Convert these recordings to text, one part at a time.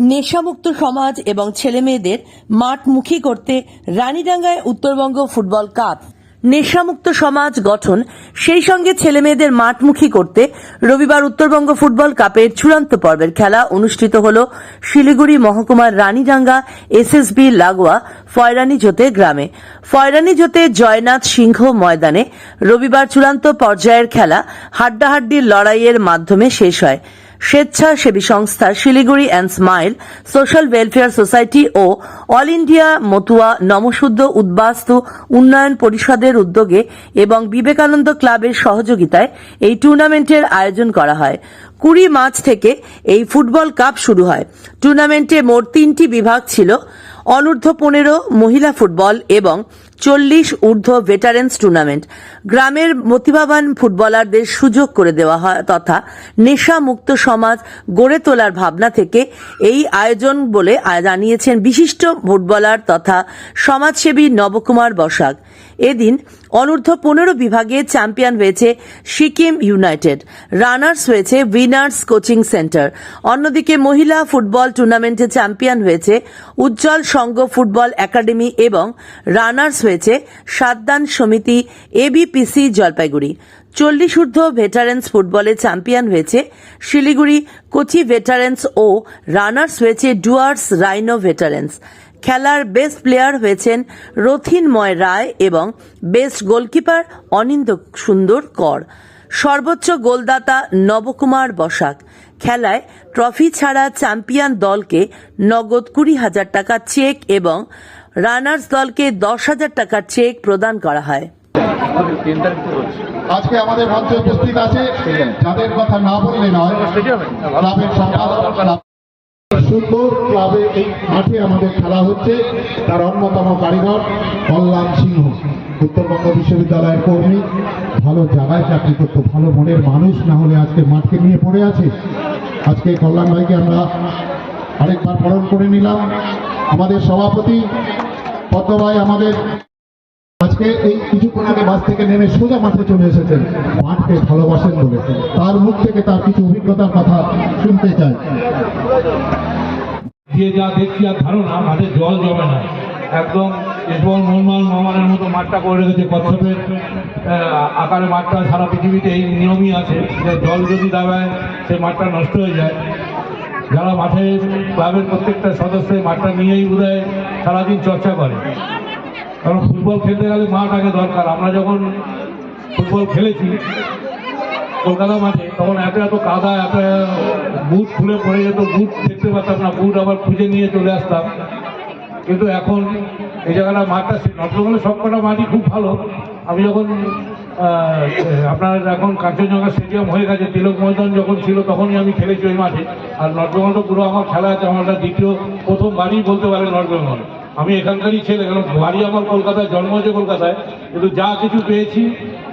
নেশামুক্ত সমাজ এবং ছেলেমেয়েদের মাঠমুখী করতে রানীডাঙ্গায় উত্তরবঙ্গ ফুটবল কাপ। নেশামুক্ত সমাজ গঠন, সেই সঙ্গে ছেলে মেয়েদের মাঠমুখী করতে রবিবার উত্তরবঙ্গ ফুটবল কাপের চূড়ান্ত পর্বের খেলা অনুষ্ঠিত হল শিলিগুড়ি মহকুমার রানীডাঙ্গা এসএসবি লাগোয়া ফয়রানি জোতে গ্রামে। ফয়রানি জোতে জয়নাথ সিংহ ময়দানে রবিবার চূড়ান্ত পর্যায়ের খেলা হাড্ডাহাড্ডির লড়াইয়ের মাধ্যমে শেষ হয়। স্বেচ্ছাসেবী সংস্থা Siliguri and smile, social welfare society O all India Matua Namasudra উদ্বাস্তু উন্নয়ন পরিষদের উদ্যোগে এবং বিবেকানন্দ ক্লাবের সহযোগিতায় এই টুর্নামেন্টের আয়োজন করা হয়। কুড়ি মার্চ থেকে এই ফুটবল কাপ শুরু হয়। টুর্নামেন্টে মোট তিনটি বিভাগ ছিল, অনূর্ধ্ব পনেরো মহিলা ফুটবল এবং চল্লিশ ঊর্ধ্ব ভেটারেন্স টুর্নামেন্ট গ্রামের প্রতিভাবান ফুটবলারদের সুযোগ করে দেওয়া হয় তথা নেশা মুক্ত সমাজ গড়ে তোলার ভাবনা থেকে এই আয়োজন বলে জানিয়েছেন বিশিষ্ট ফুটবলার তথা সমাজসেবী নবকুমার বসাক। এদিন অনূর্ধ্ব পনেরো বিভাগে চ্যাম্পিয়ন হয়েছে সিকিম ইউনাইটেড। রানার্স হয়েছে উইনার্স কোচিং সেন্টার। অন্যদিকে মহিলা ফুটবল টুর্নামেন্টে চ্যাম্পিয়ন হয়েছে উজ্জ্বল সংঘ ফুটবল একাডেমি এবং রানার্স হয়েছে সাতদান সমিতি এবিপিসি জলপাইগুড়ি। চল্লিশ ঊর্ধ্ব ভেটারেন্স ফুটবলে চ্যাম্পিয়ন হয়েছে শিলিগুড়ি, কোচি ভেটারেন্স ও রানার্স হয়েছে ডুয়ার্স রাইনো ভেটারেন্স। খেলার বেস্ট প্লেয়ার হয়েছেন রথিনময় রায় এবং বেস্ট গোলকিপার অনিন্দ সুন্দর কর। সর্বোচ্চ গোলদাতা নবকুমার বসাক। খেলায় ট্রফি ছাড়া চ্যাম্পিয়ন দলকে নগদ কুড়ি হাজার টাকা চেক এবং রানার্স দলকে দশ হাজার টাকার চেক প্রদান করা হয়। আজকে আমাদের মঞ্চে উপস্থিত আছে। যাদের কথা না বললে নয় সুন্দর ক্লাবে এই মাঠে আমাদের খেলা হচ্ছে। তার অন্যতম কারিগর কল্যাণ সিংহ। উত্তরবঙ্গ বিশ্ববিদ্যালয়ের কর্মী, ভালো জায়গায় চাকরি করতো, ভালো মনের মানুষ, না হলে আজকে মাঠকে নিয়ে পড়ে আছে। আজকে কল্যাণ ভাইকে আমরা আরেকবার বরণ করে নিলাম। আমাদের সভাপতি পদ্ম ভাই আমাদের আজকে এই কিছুক্ষণ আগে বাস থেকে নেমে সোজা মাঠে চলে এসেছেন। মাঠকে ভালোবাসেন বলে। তার মুখ থেকে তার কিছু অভিজ্ঞতার কথা শুনতে চাই। যে যা দেখছি আর ধারণা, মাঠে জল জমে না। একদম এরপর মোহনমাল মামানের মতো মাঠটা করে রেখেছে কচ্ছপের আকারে মাঠটা সারা পৃথিবীতে এই নিয়মই আছে যে জল যদি দাবায় সেই মাঠটা নষ্ট হয়ে যায়। যারা মাঠে ক্লাবের প্রত্যেকটা সদস্য মাঠটা নিয়েই বোধহয় সারাদিন চর্চা করে। কারণ ফুটবল খেলতে গেলে মাঠ আগে দরকার। আমরা যখন ফুটবল খেলেছি কলকাতা মাঠে, তখন এত এত কাদা, এত বুট খুলে পড়ে যেত। বুট দেখতে পারতাম না বুট আবার খুঁজে নিয়ে চলে আসতাম। কিন্তু এখন এই জায়গাটা মাঠটা নটরগলে সবকটা মাঠই খুব ভালো। আমি যখন আপনার এখন কাঞ্চনজঙ্ঘা স্টেডিয়াম হয়ে গেছে, তিলক ময়দান যখন ছিল তখনই আমি খেলেছি ওই মাঠে। আর নটরগলটা পুরো আমার খেলা আছে, আমার দ্বিতীয় প্রথম বাড়ি বলতে পারে নটরগল আমি এখানকারই ছেলে, কারণ বাড়ি আমার কলকাতায়, জন্ম হয়েছে কলকাতায়, কিন্তু যা কিছু পেয়েছি,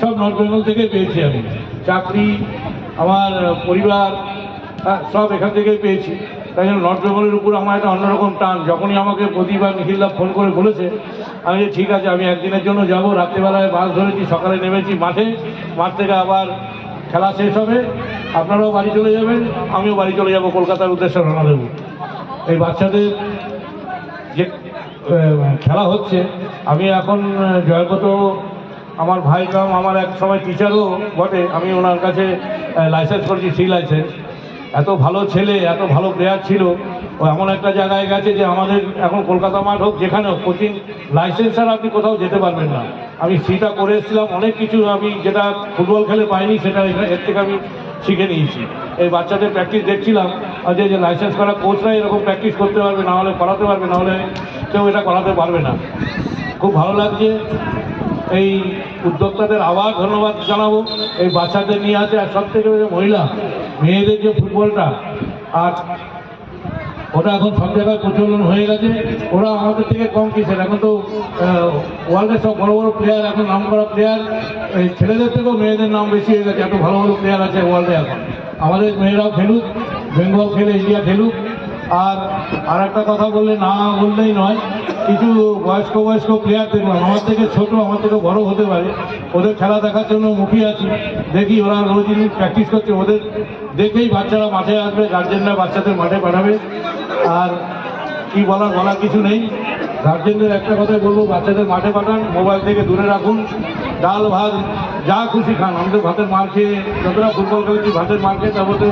সব নর্থ বেঙ্গল থেকে পেয়েছি আমি। চাকরি, আমার পরিবার সব এখান থেকেই পেয়েছি। তাই জন্য নর্থ বেঙ্গলের উপর আমার একটা অন্যরকম টান। যখনই আমাকে প্রতিবার নিখিলদা ফোন করে বলেছে, আমি যে ঠিক আছে, আমি একদিনের জন্য যাব, রাত্রেবেলায় বাস ধরেছি, সকালে নেমেছি মাঠে, মাঠ থেকে আবার খেলা শেষ হবে, আপনারাও বাড়ি চলে যাবেন, আমিও বাড়ি চলে যাব, কলকাতার উদ্দেশ্যে রওনা দেবো। এই বাচ্চাদের খেলা হচ্ছে। আমি এখন জয়গত আমার ভাই কাম, আমার এক সময় টিচারও বটে। আমি ওনার কাছে লাইসেন্স করেছি সি লাইসেন্স এত ভালো ছেলে, এত ভালো প্লেয়ার ছিল। ও এমন একটা জায়গায় গেছে যে আমাদের এখন কলকাতা মাঠ হোক, যেখানে হোক, কোচিং লাইসেন্স ছাড়া আপনি কোথাও যেতে পারবেন না। আমি সিটা করে এসেছিলাম, অনেক কিছু আমি যেটা ফুটবল খেলে পাইনি, সেটা এর থেকে আমি শিখে নিয়েছি। এই বাচ্চাদের প্র্যাকটিস দেখছিলাম যে লাইসেন্স করা কোচরা এরকম প্র্যাকটিস করতে পারবে, না হলে করাতে পারবে, না হলে কেউ এটা করাতে পারবে না। খুব ভালো লাগছে। এই উদ্যোক্তাদের আবার ধন্যবাদ জানাব। এই বাচ্চাদের নিয়ে আসে আর সব থেকে মহিলা, মেয়েদের যে ফুটবলটা, আর ওটা এখন সব জায়গায় প্রচলন হয়ে গেছে। ওরা আমাদের থেকে কম কিসের? এখন তো ওয়ার্ল্ডের সব বড় বড় প্লেয়ার এখন নাম করা প্লেয়ার এই ছেলেদের থেকেও মেয়েদের নাম বেশি হয়ে গেছে। এত ভালো ভালো প্লেয়ার আছে ওয়ার্ল্ডে এখন। আমাদের মেয়েরাও খেলুক, বেঙ্গল খেলে ইন্ডিয়া খেলুক। আর আর একটা কথা বললে না বললেই নয়, কিছু বয়স্ক বয়স্ক প্লেয়ার দেখলাম আমার থেকে ছোট, আমার থেকে বড় হতে পারে, ওদের খেলা দেখার জন্য মুখী আছি, দেখি ওরা রোজ প্র্যাকটিস করছে, ওদের দেখেই বাচ্চারা মাঠে আসবে গার্জেনরা বাচ্চাদের মাঠে পাঠাবে, আর কি বলার বলার কিছু নেই গার্জেনদের একটা কথাই বলব, বাচ্চাদের মাঠে পাঠান মোবাইল থেকে দূরে রাখুন, ডাল, ভাত, যা খুশি খান, আমাদের ভাতের মার খেয়ে, যতটা ফুটবল খেলেছি, ভাতের মার খেয়ে তার মধ্যে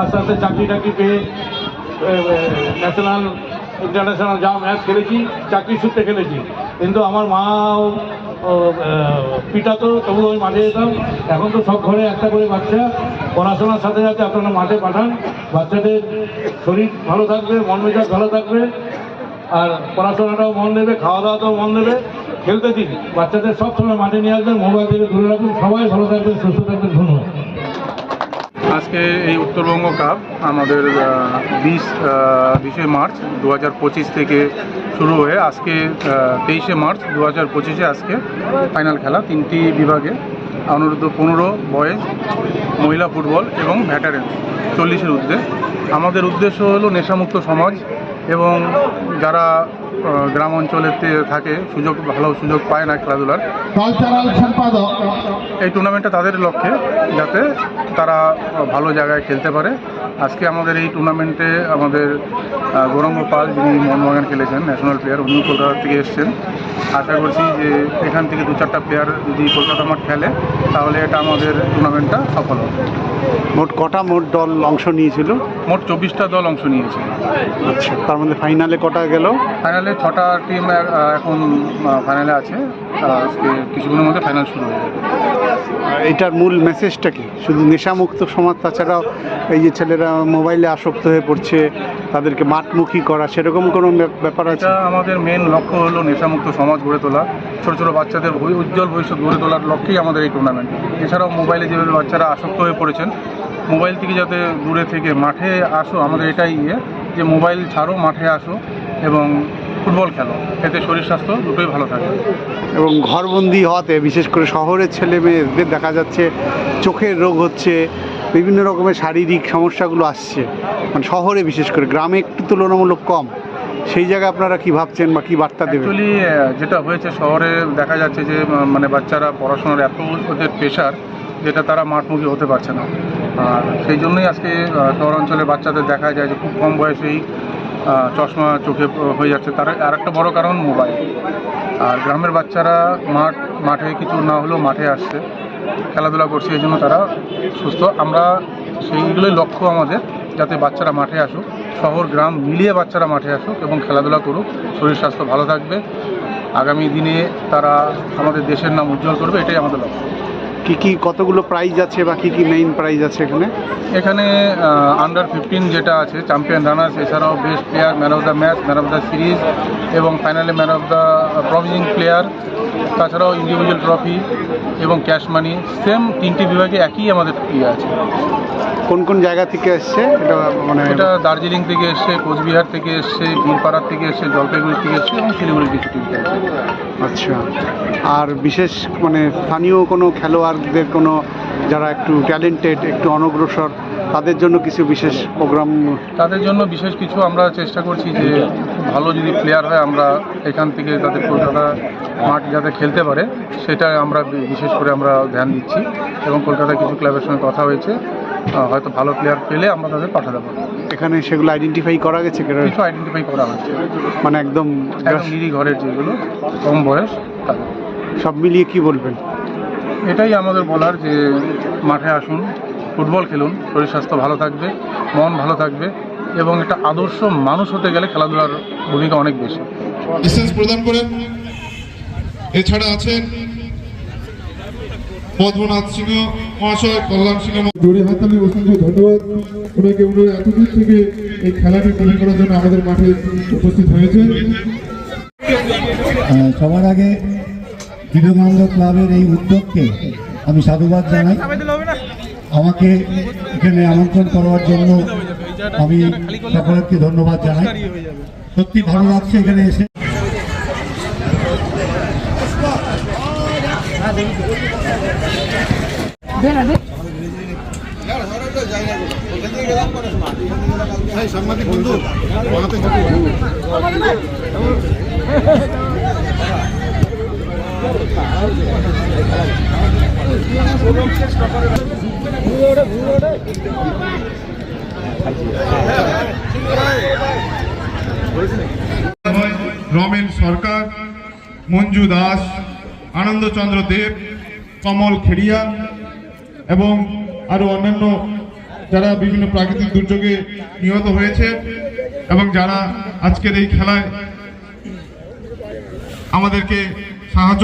আস্তে আস্তে চাকরি টাকরি পেয়ে ন্যাশনাল ইন্টারন্যাশনাল যা ম্যাচ খেলেছি, চাকরি সূত্রে খেলেছি। কিন্তু আমার মা পিটা তো, তবু আমি মাঠে যেতাম। এখন তো সব ঘরে একটা করে বাচ্চা। পড়াশোনার সাথে সাথে আপনারা মাঠে পাঠান। বাচ্চাদের শরীর ভালো থাকবে, মন মেজাজ ভালো থাকবে। আর পড়াশোনাটাও মন দেবে খাওয়া দাওয়াটাও মন দেবে। খেলতে দিন। বাচ্চাদের সব সময় মাঠে নিয়ে আসবেন, মোবাইল থেকে দূরে রাখুন। সবাই ভালো থাকবেন, সুস্থ থাকবেন, ধন্যবাদ। আজকে এই উত্তরবঙ্গ কাপ আমাদের বিশ বিশে মার্চ দু হাজার পঁচিশ থেকে শুরু হয়ে আজকে তেইশে মার্চ দু হাজার পঁচিশে আজকে ফাইনাল খেলা তিনটি বিভাগে। অনুরোধ, পনেরো বয়েজ, মহিলা ফুটবল এবং ভ্যাটারেন চল্লিশের উদ্দেশ্য আমাদের উদ্দেশ্য হলো নেশামুক্ত সমাজ এবং যারা গ্রাম অঞ্চলেতে থাকে সুযোগ ভালো সুযোগ পায় না খেলাধুলার। এই টুর্নামেন্টটা তাদের লক্ষ্যে যাতে তারা ভালো জায়গায় খেলতে পারে। আজকে আমাদের এই টুর্নামেন্টে আমাদের গৌরাঙ্গ পাল যিনি মোহনবাগান খেলেছেন ন্যাশনাল প্লেয়ার উনিও কলকাতা থেকে এসছেন। আশা করছি যে এখান থেকে দু চারটা প্লেয়ার যদি কলকাতা মাঠ খেলে তাহলে এটা আমাদের টুর্নামেন্টটা সফল হবে। মোট কটা মোট দল অংশ নিয়েছিল? মোট চব্বিশটা দল অংশ নিয়েছে। আচ্ছা তার মধ্যে ফাইনালে কটা গেল? ফাইনালে ছটা টিম এখন ফাইনালে আছে। আজকে কিছুক্ষণের মধ্যে ফাইনাল শুরু হয়ে যাবে। এটার মূল মেসেজটা কি? শুধু নেশামুক্ত সমাজ, তাছাড়াও এই যে ছেলেরা মোবাইলে আসক্ত হয়ে পড়ছে, তাদেরকে মাঠমুখী করা, সেরকম কোনো ব্যাপ- ব্যাপার আছে? আমাদের মেন লক্ষ্য হলো নেশামুক্ত সমাজ গড়ে তোলা। ছোটো ছোটো বাচ্চাদের উজ্জ্বল ভবিষ্যৎ গড়ে তোলার লক্ষ্যেই আমাদের এই টুর্নামেন্ট এছাড়াও মোবাইলে যেভাবে বাচ্চারা আসক্ত হয়ে পড়েছেন মোবাইল থেকে যাতে দূরে থেকে মাঠে আসো, আমাদের এটাই ইয়ে যে মোবাইল ছাড়ো, মাঠে আসো এবং ফুটবল খেলো এতে শরীর স্বাস্থ্য দুটোই ভালো থাকে। এবং ঘরবন্দি হওয়াতে বিশেষ করে শহরের ছেলে মেয়েদের দেখা যাচ্ছে চোখের রোগ হচ্ছে বিভিন্ন রকমের শারীরিক সমস্যাগুলো আসছে। মানে শহরে বিশেষ করে গ্রামে একটু তুলনামূলক কম। সেই জায়গায় আপনারা কি ভাবছেন বা কি বার্তা দেবেন? অ্যাকচুয়ালি যেটা হয়েছে শহরে দেখা যাচ্ছে যে মানে বাচ্চারা পড়াশোনার এত ওদের প্রেশার যেটা তারা মাঠমুখী হতে পারছে না। আর সেই জন্যই আজকে আহ, শহর অঞ্চলে বাচ্চাদের দেখা যায় যে খুব কম বয়সেই চশমা চোখে হয়ে যাচ্ছে। তার আর একটা বড় কারণ মোবাইল। আর গ্রামের বাচ্চারা মাঠ, মাঠে কিছু না হলেও মাঠে আসছে। খেলাধুলা করছে, এই জন্য তারা সুস্থ। আমরা সেইগুলোই লক্ষ্য আমাদের, যাতে বাচ্চারা মাঠে আসুক। শহর, গ্রাম মিলিয়ে বাচ্চারা মাঠে আসুক এবং খেলাধুলা করুক। শরীর স্বাস্থ্য ভালো থাকবে। আগামী দিনে তারা আমাদের দেশের নাম উজ্জ্বল করবে, এটাই আমাদের লক্ষ্য। কি কি কতগুলো প্রাইজ আছে বা কি কি মেইন প্রাইজ আছে এখানে? এখানে আন্ডার ফিফটিন যেটা আছে চ্যাম্পিয়ন রানার্স এছাড়াও best player man of the match man of the series এবং ফাইনালে man of the promising player তাছাড়াও ইন্ডিভিজুয়াল ট্রফি এবং ক্যাশ মানি সেম তিনটি বিভাগে একই আমাদের ইয়ে আছে। কোন কোন জায়গা থেকে এসছে? এটা মানে এটা দার্জিলিং থেকে এসছে কোচবিহার থেকে এসছে বীরপাড়ার থেকে এসছে জলপাইগুড়ি থেকে এসছে এবং শিলিগুড়ি থেকে আচ্ছা। আর বিশেষ মানে স্থানীয় কোনো খেলোয়াড়দের কোনো যারা একটু ট্যালেন্টেড একটু অনগ্রসর তাদের জন্য কিছু বিশেষ প্রোগ্রাম তাদের জন্য বিশেষ কিছু আমরা চেষ্টা করছি যে ভালো যদি প্লেয়ার হয় আমরা এখান থেকে তাদের কলকাতা মাঠ যাতে খেলতে পারে সেটা আমরা বিশেষ করে আমরা ধ্যান দিচ্ছি। এবং কলকাতায় কিছু ক্লাবের সঙ্গে কথা হয়েছে হয়তো ভালো প্লেয়ার পেলে আমরা তাদের পাঠাতে পারব এখানে সেগুলো আইডেন্টিফাই করা গেছে কিছু আইডেন্টিফাই করা হয়েছে মানে একদম একদম নিরি ঘরের যেগুলো কম বয়স সব মিলিয়ে কি বলবেন? এটাই আমাদের বলার যে মাঠে আসুন ফুটবল খেলুন শরীর স্বাস্থ্য ভালো থাকবে মন ভালো থাকবে এবং একটা আদর্শ মানুষ হতে গেলে খেলাধুলার ভূমিকা অনেক বেশি। লাইসেন্স প্রদান করেন এছাড়া আছেন পদ্মনাথ সিংহ মহাশয় কল্যাণ সিংহ জোরে হাতালি অসংখ্য ধন্যবাদ। ওনাকে ওনারা এতদূর থেকে এই খেলাটি করার জন্য আমাদের মাঠে উপস্থিত হয়েছে। সবার আগে বিবেকানন্দ ক্লাবের এই উদ্যোগকে আমি সাধুবাদ জানাই। আমাকে এখানে আমন্ত্রণ করার জন্য আমি সকলকে ধন্যবাদ জানাই। সত্যি ভালো লাগছে এখানে এসে। সাংবাদিক বন্ধু বানাতে সরকার, মঞ্জু দাস, আনন্দচন্দ্র দেব, কমল খেড়িয়া এবং আরও অন্যান্য যারা বিভিন্ন প্রাকৃতিক দুর্যোগে নিহত হয়েছে এবং যারা আজকের এই খেলায় আমাদেরকে সাহায্য